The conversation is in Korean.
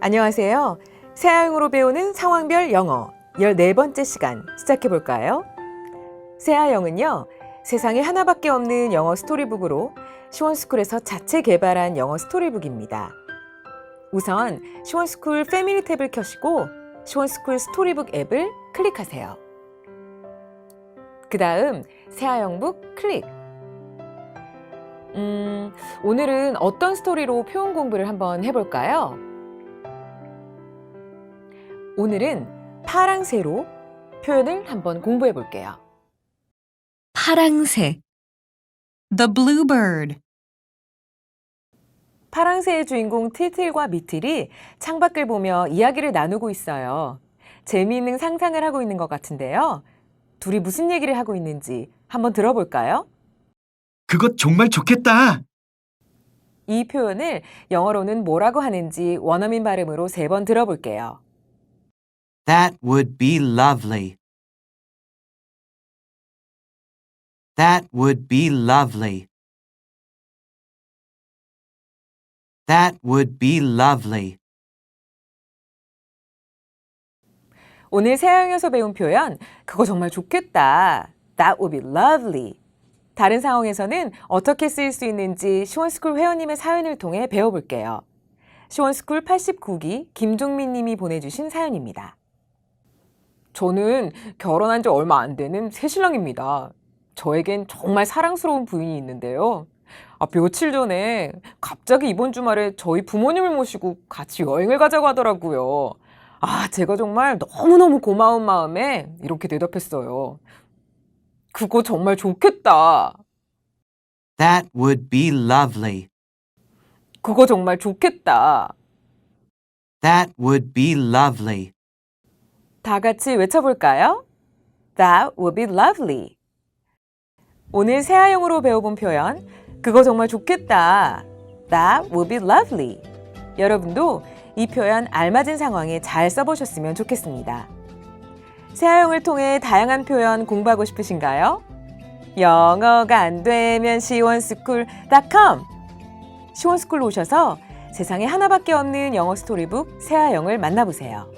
안녕하세요. 새아용으로 배우는 상황별 영어 14번째 시간 시작해 볼까요? 새아용은요. 세상에 하나밖에 없는 영어 스토리북으로 시원스쿨에서 자체 개발한 영어 스토리북입니다. 우선 시원스쿨 패밀리 탭을 켜시고 시원스쿨 스토리북 앱을 클릭하세요. 그 다음 새아용북 클릭. 음, 오늘은 어떤 스토리로 표현 공부를 한번 해볼까요? 오늘은 파랑새로 표현을 한번 공부해 볼게요. 파랑새 The bluebird 파랑새의 주인공 티틀과 미틀이 창밖을 보며 이야기를 나누고 있어요. 재미있는 상상을 하고 있는 것 같은데요. 둘이 무슨 얘기를 하고 있는지 한번 들어볼까요? 그것 정말 좋겠다. 이 표현을 영어로는 뭐라고 하는지 원어민 발음으로 세 번 들어볼게요. That would be lovely. That would be lovely. That would be lovely. 오늘 새하영에서 배운 표현, 그거 정말 좋겠다. That would be lovely. 다른 상황에서는 어떻게 쓰일 수 있는지 시원스쿨 회원님의 사연을 통해 배워볼게요. 시원스쿨 89기 김종민 님이 보내주신 사연입니다. 저는 결혼한 지 얼마 안 되는 새신랑입니다. 저에겐 정말 사랑스러운 부인이 있는데요. 아, 며칠 전에 갑자기 이번 주말에 저희 부모님을 모시고 같이 여행을 가자고 하더라고요. 아, 제가 정말 너무너무 고마운 마음에 이렇게 대답했어요. 그거 정말 좋겠다. That would be lovely. 그거 정말 좋겠다. That would be lovely. 다 같이 외쳐볼까요? That would be lovely. 오늘 새하용으로 배워본 표현, 그거 정말 좋겠다. That would be lovely. 여러분도 이 표현 알맞은 상황에 잘 써보셨으면 좋겠습니다. 새하용을 통해 다양한 표현 공부하고 싶으신가요? 영어가 안 되면 시원스쿨.com 시원스쿨로 오셔서 세상에 하나밖에 없는 영어 스토리북 새하용을 만나보세요.